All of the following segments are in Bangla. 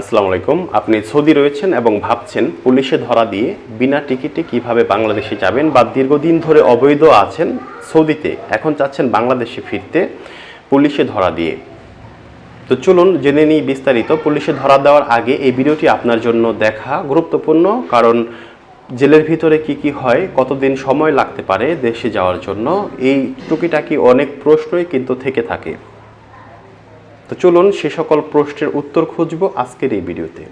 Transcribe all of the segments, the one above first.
আসসালামু আলাইকুম। আপনি সৌদি রয়েছেন এবং ভাবছেন পুলিশে ধরা দিয়ে বিনা টিকিটে কীভাবে বাংলাদেশে যাবেন বা দীর্ঘদিন ধরে অবৈধ আছেন সৌদিতে, এখন চাচ্ছেন বাংলাদেশে ফিরতে পুলিশে ধরা দিয়ে। তো চলুন জেনে নিই বিস্তারিত। পুলিশে ধরা দেওয়ার আগে এই ভিডিওটি আপনার জন্য দেখা গুরুত্বপূর্ণ, কারণ জেলের ভিতরে কি কি হয়, কতদিন সময় লাগতে পারে দেশে যাওয়ার জন্য, এই টুকিটাকি অনেক প্রশ্নই কিন্তু থেকে থাকে। তো চলুন সে সকল প্রশ্নের উত্তর খুঁজব আজকের এই ভিডিওতে।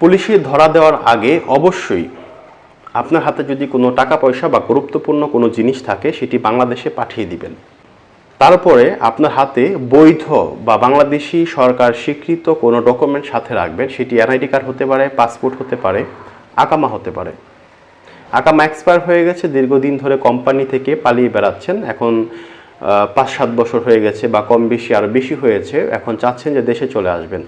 পুলিশে ধরা দেওয়ার আগে অবশ্যই আপনার হাতে যদি কোনো টাকা, পয়সা বা গুরুত্বপূর্ণ কোনো জিনিস থাকে, সেটি বাংলাদেশে পাঠিয়ে দিবেন। তারপরে আপনার হাতে বৈধ বা বাংলাদেশি সরকার স্বীকৃত কোনো ডকুমেন্ট সাথে রাখবেন। সেটি এনআইডি কার্ড হতে পারে, পাসপোর্ট হতে পারে, আকামা হতে পারে। আকামা এক্সপায়ার হয়ে গেছে, দীর্ঘদিন ধরে কোম্পানি থেকে পালিয়ে বেড়াচ্ছেন। এখন পাঁচ সাত বছর হয়ে গেছে বা কম বেশি আরও বেশি হয়েছে, এখন চাচ্ছেন যে দেশে চলে আসবেন।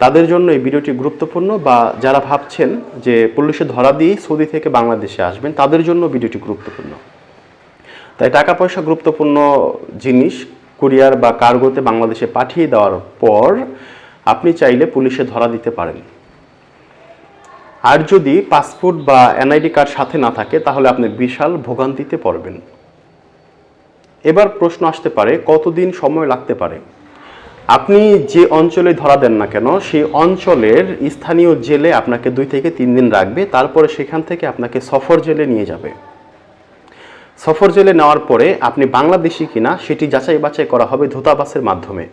তাদের জন্য এই ভিডিওটি গুরুত্বপূর্ণ বা যারা ভাবছেন যে পুলিশে ধরা দিয়েই সৌদি থেকে বাংলাদেশে আসবেন, তাদের জন্য ভিডিওটি গুরুত্বপূর্ণ। তাই টাকা পয়সা গুরুত্বপূর্ণ জিনিস কুরিয়ার বা কার্গোতে বাংলাদেশে পাঠিয়ে দেওয়ার পর আপনি চাইলে পুলিশে ধরা দিতে পারেন। আর যদি পাসপোর্ট বা এনআইডি কার্ড সাথে না থাকে, তাহলে আপনি বিশাল ভোগান্তিতে পড়বেন। এবার প্রশ্ন আসতে পারে, কতদিন সময় লাগতে পারে? আপনি যে অঞ্চলে ধরা দেন না কেন, সেই অঞ্চলের স্থানীয় জেলে আপনাকে দুই থেকে তিন দিন রাখবে, তারপরে সেখান থেকে আপনাকে সফর জেলে নিয়ে যাবে। সফর জেলে নেওয়ার পরে আপনি বাংলাদেশি কিনা, সেটি যাচাই বাছাই করা হবে দূতাবাসের মাধ্যমে।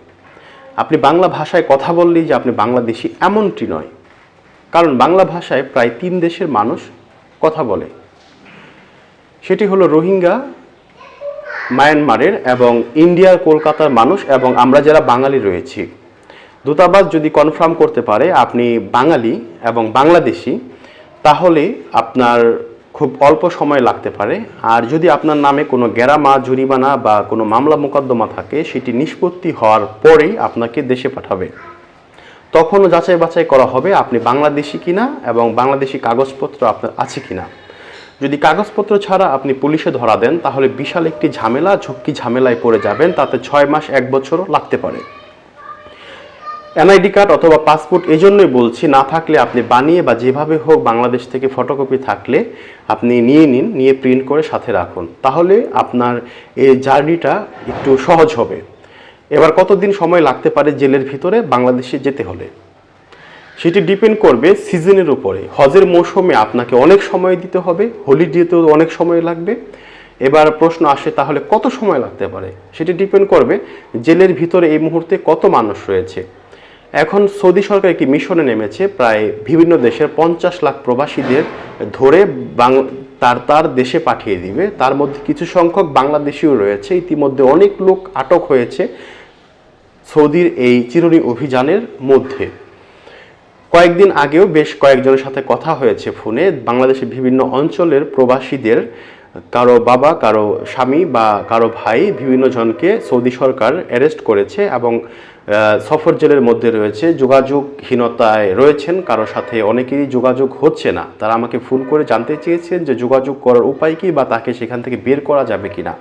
আপনি বাংলা ভাষায় কথা বললেই যে আপনি বাংলাদেশি এমনটি নয়। কারণ বাংলা ভাষায় প্রায় তিন দেশের মানুষ কথা বলে। সেটি হলো রোহিঙ্গা মায়ানমারের এবং ইন্ডিয়ার কলকাতার মানুষ এবং আমরা যারা বাঙালি রয়েছি। দূতাবাস যদি কনফার্ম করতে পারে আপনি বাঙালি এবং বাংলাদেশি, তাহলে আপনার খুব অল্প সময় লাগতে পারে। আর যদি আপনার নামে কোনো গেরামা জরিমানা বা কোনো মামলা মোকদ্দমা থাকে, সেটি নিষ্পত্তি হওয়ার পরেই আপনাকে দেশে পাঠাবে। তখনও যাচাই বাছাই করা হবে আপনি বাংলাদেশি কিনা এবং বাংলাদেশি কাগজপত্র আপনার আছে কিনা। যদি কাগজপত্র ছাড়া আপনি পুলিশে ধরা দেন, তাহলে বিশাল একটি ঝামেলা, ঝক্কি ঝামেলায় পড়ে যাবেন। তাতে ছয় মাস, এক বছরও লাগতে পারে। এনআইডি কার্ড অথবা পাসপোর্ট এই জন্যই বলছি, না থাকলে আপনি বানিয়ে বা যেভাবে হোক বাংলাদেশ থেকে ফটোকপি থাকলে আপনি নিয়ে নিন, নিয়ে প্রিন্ট করে সাথে রাখুন। তাহলে আপনার এই জার্নিটা একটু সহজ হবে। এবার কতদিন সময় লাগতে পারে জেলের ভিতরে? বাংলাদেশে যেতে হলে। সেটি ডিপেন্ড করবে সিজনের উপরে। হজের মৌসুমে আপনাকে অনেক সময় দিতে হবে হলিডেতেও অনেক সময় লাগবে। এবার প্রশ্ন আসে, তাহলে কত সময় লাগতে পারে? সেটি ডিপেন্ড করবে জেলের ভিতরে এই মুহূর্তে কত মানুষ রয়েছে। এখন সৌদি সরকার একটি মিশনে নেমেছে, প্রায় বিভিন্ন দেশের পঞ্চাশ লাখ প্রবাসীদের ধরে তার তার দেশে পাঠিয়ে দিবে। তার মধ্যে কিছু সংখ্যক বাংলাদেশিও রয়েছে। ইতিমধ্যে অনেক লোক আটক হয়েছে সৌদির এই চিরুনি অভিযানের মধ্যে। কয়েকদিন আগেও বেশ কয়েকজনের সাথে কথা হয়েছে ফোনে। বাংলাদেশের বিভিন্ন অঞ্চলের প্রবাসীদের, কারও বাবা, কারও স্বামী বা কারও ভাই বিভিন্ন জনকে সৌদি সরকার অ্যারেস্ট করেছে এবং সফর জেলের মধ্যে রয়েছে। যোগাযোগহীনতায় রয়েছেন, কারও সাথে অনেকেরই যোগাযোগ হচ্ছে না। তারা আমাকে ফোন করে জানতে চেয়েছেন যে যোগাযোগ করার উপায় কি বা তাকে সেখান থেকে বের করা যাবে কিনা।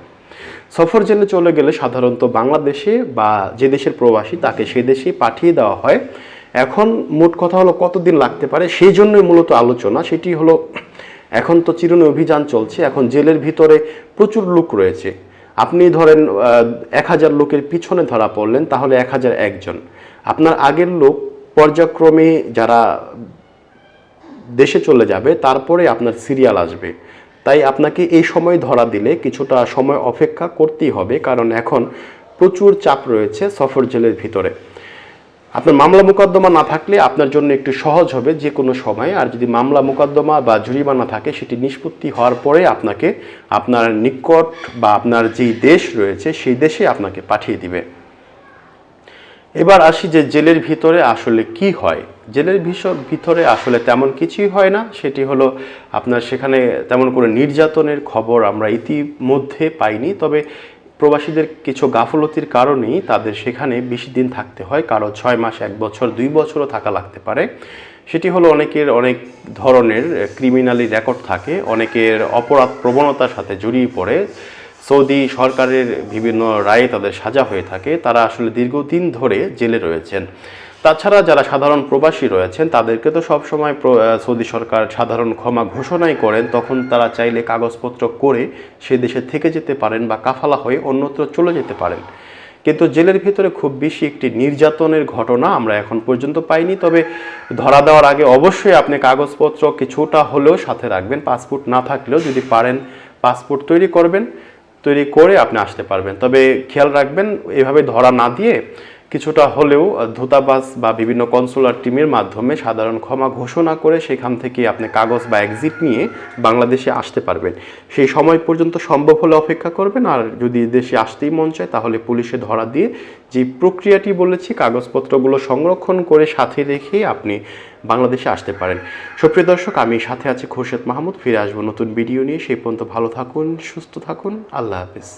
সফর জেলে চলে গেলে সাধারণত বাংলাদেশে বা যে দেশের প্রবাসী তাকে সে দেশে পাঠিয়ে দেওয়া হয়। এখন মোট কথা হলো কতদিন লাগতে পারে? সেই জন্যই মূলত আলোচনা। সেটি হলো, এখন তো চিরুনি অভিযান চলছে, এখন জেলের ভিতরে প্রচুর লোক রয়েছে। আপনি ধরেন এক হাজার লোকের পিছনে ধরা পড়লেন, তাহলে এক হাজার একজন। আপনার আগের লোক পর্যায়ক্রমে যারা দেশে চলে যাবে, তারপরে আপনার সিরিয়াল আসবে। তাই আপনাকে এই সময় ধরা দিলে কিছুটা সময় অপেক্ষা করতেই হবে, কারণ এখন প্রচুর চাপ রয়েছে সফর জেলের ভিতরে। আপনার মামলা মোকদ্দমা না থাকলে আপনার জন্য একটু সহজ হবে যে কোনো সময়। আর যদি মামলা মোকদ্দমা বা জরিমানা থাকে, সেটি নিষ্পত্তি হওয়ার পরে আপনাকে আপনার নিকট বা আপনার যেই দেশ রয়েছে, সেই দেশে আপনাকে পাঠিয়ে দিবে। এবার আসি যে জেলের ভিতরে আসলে কি হয়। জেলের ভিতরে আসলে তেমন কিছুই হয় না। সেটি হলো আপনার সেখানে তেমন কোনো নির্যাতনের খবর আমরা ইতিমধ্যে পাইনি। তবে প্রবাসীদের কিছু গাফলতির কারণেই তাদের সেখানে বেশি দিন থাকতে হয়, কারও ছয় মাস, এক বছর, দুই বছরও থাকা লাগতে পারে। সেটি হলো অনেকের অনেক ধরনের ক্রিমিনালি রেকর্ড থাকে, অনেকের অপরাধ প্রবণতার সাথে জড়িয়ে পড়ে। সৌদি সরকারের বিভিন্ন রায়ে তাদের সাজা হয়ে থাকে। তারা আসলে দীর্ঘদিন ধরে জেলে রয়েছেন। তাছাড়া যারা সাধারণ প্রবাসী রয়েছেন, তাদেরকে তো সবসময় সৌদি সরকার সাধারণ ক্ষমা ঘোষণাই করেন, তখন তারা চাইলে কাগজপত্র করে সে দেশে থেকে যেতে পারেন বা কাফালা হয়ে অন্যত্র চলে যেতে পারেন। কিন্তু জেলের ভিতরে খুব বেশি একটি নির্যাতনের ঘটনা আমরা এখন পর্যন্ত পাইনি, তবে ধরা দেওয়ার আগে অবশ্যই আপনি কাগজপত্র কিছুটা হলেও সাথে রাখবেন, পাসপোর্ট না থাকলেও যদি পারেন পাসপোর্ট তৈরি করবেন, তৈরি করে আপনি আসতে পারবেন। তবে খেয়াল রাখবেন, এভাবে ধরা না দিয়ে কিছুটা হলেও দূতাবাস বা বিভিন্ন কনসুলার টিমের মাধ্যমে সাধারণ ক্ষমা ঘোষণা করে সেখান থেকে আপনি কাগজ বা এক্সিট নিয়ে বাংলাদেশে আসতে পারবেন। সেই সময় পর্যন্ত সম্ভব হলে অপেক্ষা করবেন আর যদি দেশে আসতেই মন চায় তাহলে পুলিশে ধরা দিয়ে যে প্রক্রিয়াটি বলেছি কাগজপত্রগুলো সংরক্ষণ করে সাথে রেখে আপনি বাংলাদেশে আসতে পারেন। সুপ্রিয় দর্শক, আমি সাথে আছি খোরশেদ মাহমুদ। ফিরে আসব নতুন ভিডিও নিয়ে। সেই পর্যন্ত ভালো থাকুন, সুস্থ থাকুন। আল্লাহ হাফিজ।